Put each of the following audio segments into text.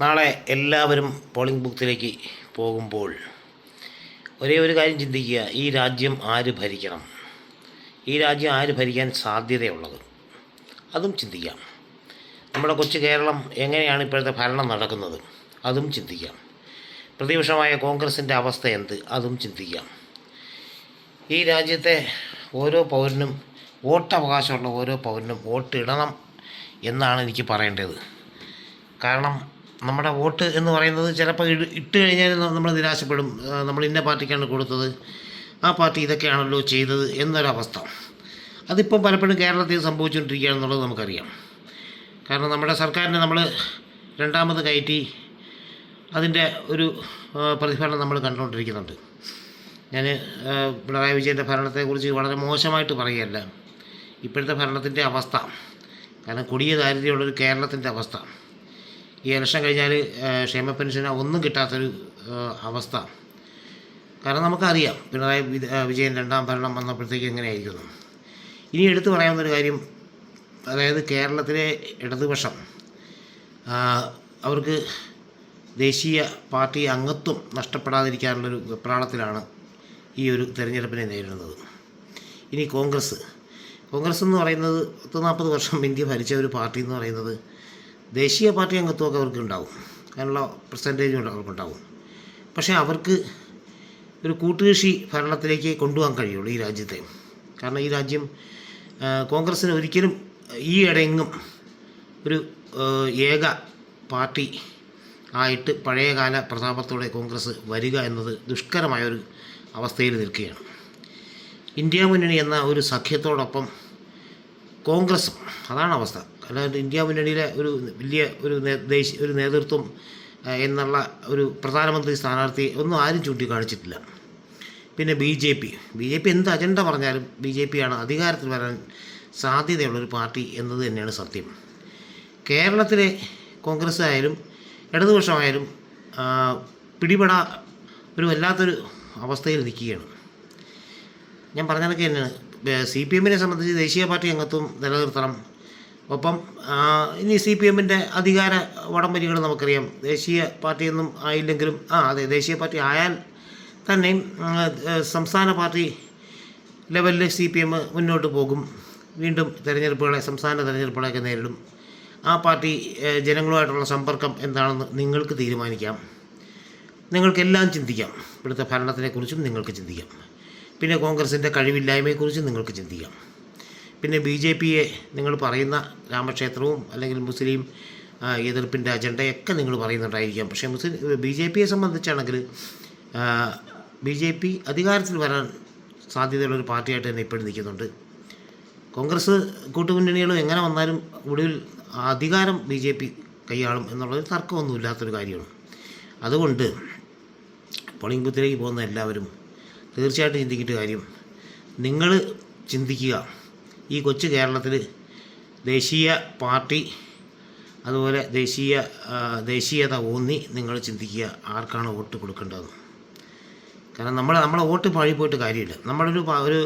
നാളെ എല്ലാവരും പോളിംഗ് ബൂത്തിലേക്ക് പോകുമ്പോൾ ഒരേ ഒരു കാര്യം ചിന്തിക്കുക ഈ രാജ്യം ആര് ഭരിക്കണം? ഈ രാജ്യം ആര് ഭരിക്കാൻ സാധ്യതയുള്ളത്? അതും ചിന്തിക്കാം. നമ്മുടെ കൊച്ചു കേരളം എങ്ങനെയാണ് ഇപ്പോഴത്തെ ഭരണം നടക്കുന്നത്? അതും ചിന്തിക്കാം. പ്രതിപക്ഷമായ കോൺഗ്രസിന്റെ അവസ്ഥ എന്ത്? അതും ചിന്തിക്കാം. ഈ രാജ്യത്തെ ഓരോ പൗരനും വോട്ടവകാശമുള്ള ഓരോ പൗരനും വോട്ട് ഇടണം എന്നാണ് എനിക്ക് പറയേണ്ടത്. കാരണം നമ്മുടെ വോട്ട് എന്ന് പറയുന്നത് ചിലപ്പോൾ ഇട് ഇട്ട് കഴിഞ്ഞാൽ നമ്മൾ നിരാശപ്പെടും. നമ്മൾ ഇന്ന പാർട്ടിക്കാണ് കൊടുത്തത്. ആ പാർട്ടി ഇതൊക്കെയാണല്ലോ ചെയ്തത് എന്നൊരവസ്ഥ. അതിപ്പം പലപ്പോഴും കേരളത്തിൽ സംഭവിച്ചുകൊണ്ടിരിക്കുകയാണെന്നുള്ളത് നമുക്കറിയാം. കാരണം നമ്മുടെ സർക്കാരിനെ നമ്മൾ രണ്ടാമത് കയറ്റി അതിന്റെ ഒരു പ്രതിഫലനം നമ്മൾ കണ്ടുകൊണ്ടിരിക്കുന്നുണ്ട്. ഞാൻ പിണറായി വിജയന്റെ ഭരണത്തെക്കുറിച്ച് വളരെ മോശമായിട്ട് പറയുകയല്ല. ഇപ്പോഴത്തെ ഭരണത്തിന്റെ അവസ്ഥ. കാരണം കൊടിയ ദാരിദ്ര്യമുള്ളൊരു കേരളത്തിന്റെ അവസ്ഥ. ഈ ഇലക്ഷൻ കഴിഞ്ഞാൽ ക്ഷേമ പെൻഷന് ഒന്നും കിട്ടാത്തൊരു അവസ്ഥ. കാരണം നമുക്കറിയാം പിണറായി വിജയൻ രണ്ടാം ഭരണം വന്നപ്പോഴത്തേക്ക് എങ്ങനെയായിരിക്കുന്നു. ഇനി എടുത്തു പറയാവുന്നൊരു കാര്യം അതായത് കേരളത്തിലെ ഇടതുപക്ഷം അവർക്ക് ദേശീയ പാർട്ടി അംഗത്വം നഷ്ടപ്പെടാതിരിക്കാനുള്ളൊരു വെപ്രാളത്തിലാണ് ഈ ഒരു തെരഞ്ഞെടുപ്പിനെ നേരിടുന്നത്. ഇനി കോൺഗ്രസ്. കോൺഗ്രസ് എന്ന് പറയുന്നത് പത്ത് നാൽപ്പത് വർഷം ഇന്ത്യ ഭരിച്ച ഒരു പാർട്ടി എന്ന് പറയുന്നത് ദേശീയ പാർട്ടി അംഗത്വമൊക്കെ അവർക്ക് ഉണ്ടാവും അതിനുള്ള പെർസെന്റേജും അവർക്കുണ്ടാവും. പക്ഷേ അവർക്ക് ഒരു കൂട്ടുകൃഷി ഭരണത്തിലേക്ക് കൊണ്ടുപോകാൻ കഴിയുള്ളൂ ഈ രാജ്യത്തെ. കാരണം ഈ രാജ്യം കോൺഗ്രസ്സിന് ഒരിക്കലും ഈ ഇടയെങ്ങും ഒരു ഏക പാർട്ടി ആയിട്ട് പഴയകാല പ്രതാപത്തോടെ കോൺഗ്രസ് വരിക എന്നത് ദുഷ്കരമായൊരു അവസ്ഥയിൽ നിൽക്കുകയാണ്. ഇന്ത്യ മുന്നണി എന്ന ഒരു സഖ്യത്തോടൊപ്പം കോൺഗ്രസ് അതാണ് അവസ്ഥ. അല്ലാണ്ട് ഇന്ത്യ മുന്നണിയിലെ ഒരു വലിയ ഒരു ദേശീയ ഒരു നേതൃത്വം എന്നുള്ള ഒരു പ്രധാനമന്ത്രി സ്ഥാനാർത്ഥി ഒന്നും ആരും ചൂണ്ടിക്കാണിച്ചിട്ടില്ല. പിന്നെ B J P. B J P എന്ത് അജണ്ട പറഞ്ഞാലും ബി ജെ പിയാണ് അധികാരത്തിൽ വരാൻ സാധ്യതയുള്ളൊരു പാർട്ടി എന്നത് തന്നെയാണ് സത്യം. കേരളത്തിലെ കോൺഗ്രസ് ആയാലും ഇടതുപക്ഷമായാലും പിടിപെടാ ഒരു വല്ലാത്തൊരു അവസ്ഥയിൽ നിൽക്കുകയാണ്. ഞാൻ പറഞ്ഞതൊക്കെ തന്നെയാണ്. സി പി എമ്മിനെ സംബന്ധിച്ച് ദേശീയ പാർട്ടി അംഗത്വം നിലനിർത്തണം ഒപ്പം ഇനി സി പി എമ്മിന്റെ അധികാര വടംവലികൾ നമുക്കറിയാം. ദേശീയ പാർട്ടിയൊന്നും ആയില്ലെങ്കിലും ആ അതെ ദേശീയ പാർട്ടി ആയാൽ തന്നെയും സംസ്ഥാന പാർട്ടി ലെവലിൽ സി പി എം മുന്നോട്ട് പോകും. വീണ്ടും തിരഞ്ഞെടുപ്പുകളെ സംസ്ഥാന തിരഞ്ഞെടുപ്പുകളെയൊക്കെ നേരിടും. ആ പാർട്ടി ജനങ്ങളുമായിട്ടുള്ള സമ്പർക്കം എന്താണെന്ന് നിങ്ങൾക്ക് തീരുമാനിക്കാം. നിങ്ങൾക്കെല്ലാം ചിന്തിക്കാം. ഇവിടുത്തെ ഭരണത്തിനെക്കുറിച്ചും നിങ്ങൾക്ക് ചിന്തിക്കാം. പിന്നെ കോൺഗ്രസിന്റെ കഴിവില്ലായ്മയെക്കുറിച്ചും നിങ്ങൾക്ക് ചിന്തിക്കാം. പിന്നെ ബി ജെ പിയെ നിങ്ങൾ പറയുന്ന രാമക്ഷേത്രവും അല്ലെങ്കിൽ മുസ്ലിം എതിർപ്പിന്റെ അജണ്ടയൊക്കെ നിങ്ങൾ പറയുന്നുണ്ടായിരിക്കാം. പക്ഷേ മുസ്ലിം ബി ജെ പിയെ സംബന്ധിച്ചാണെങ്കിൽ ബി ജെ പി അധികാരത്തിൽ വരാൻ സാധ്യതയുള്ള ഒരു പാർട്ടിയായിട്ട് തന്നെ ഇപ്പോഴും നിൽക്കുന്നുണ്ട്. കോൺഗ്രസ് കൂട്ടുമുന്നണികളും എങ്ങനെ വന്നാലും ഒടുവിൽ അധികാരം ബി ജെ പി കൈയാളും എന്നുള്ളത് തർക്കമൊന്നുമില്ലാത്തൊരു കാര്യമാണ്. അതുകൊണ്ട് പോളിംഗ് ബൂത്തിലേക്ക് പോകുന്ന എല്ലാവരും തീർച്ചയായിട്ടും ചിന്തിക്കേണ്ട കാര്യം നിങ്ങൾ ചിന്തിക്കുക. ഈ കൊച്ചു കേരളത്തിൽ ദേശീയ പാർട്ടി അതുപോലെ ദേശീയ ദേശീയത ഊന്നി നിങ്ങൾ ചിന്തിക്കുക ആർക്കാണ് വോട്ട് കൊടുക്കേണ്ടത് കാരണം നമ്മൾ നമ്മളെ വോട്ട് പഴി പോയിട്ട് കാര്യമില്ല. നമ്മളൊരു ഒരു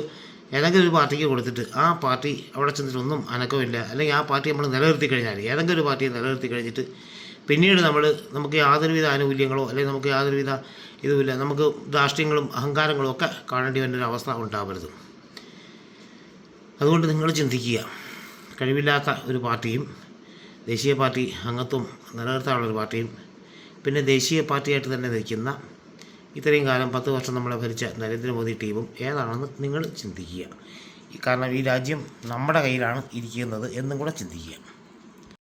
ഏതെങ്കിലും ഒരു പാർട്ടിക്ക് കൊടുത്തിട്ട് ആ പാർട്ടി അവിടെ ചെന്നിട്ട് ഒന്നും അനക്കമില്ല അല്ലെങ്കിൽ ആ പാർട്ടി നമ്മൾ നിലനിർത്തി കഴിഞ്ഞാൽ ഏതെങ്കിലും ഒരു പാർട്ടിയെ നിലനിർത്തി കഴിഞ്ഞിട്ട് പിന്നീട് നമ്മൾ നമുക്ക് യാതൊരുവിധ ആനുകൂല്യങ്ങളോ അല്ലെങ്കിൽ നമുക്ക് യാതൊരുവിധ ഇതുമില്ല. നമുക്ക് ധാർഷ്ട്യങ്ങളും അഹങ്കാരങ്ങളും ഒക്കെ കാണേണ്ടി വരുന്ന ഒരു അവസ്ഥ ഉണ്ടാവരുത്. അതുകൊണ്ട് നിങ്ങൾ ചിന്തിക്കുക. കഴിവില്ലാത്ത ഒരു പാർട്ടിയും ദേശീയ പാർട്ടി അംഗത്വം നിലനിർത്താനുള്ള ഒരു പാർട്ടിയും പിന്നെ ദേശീയ പാർട്ടിയായിട്ട് തന്നെ നിൽക്കുന്ന ഇത്രയും കാലം പത്ത് വർഷം നമ്മളെ ഭരിച്ച നരേന്ദ്രമോദി ടീമും ഏതാണെന്ന് നിങ്ങൾ ചിന്തിക്കുക. കാരണം ഈ രാജ്യം നമ്മുടെ കയ്യിലാണ് ഇരിക്കുന്നത് എന്നും കൂടെ ചിന്തിക്കുക.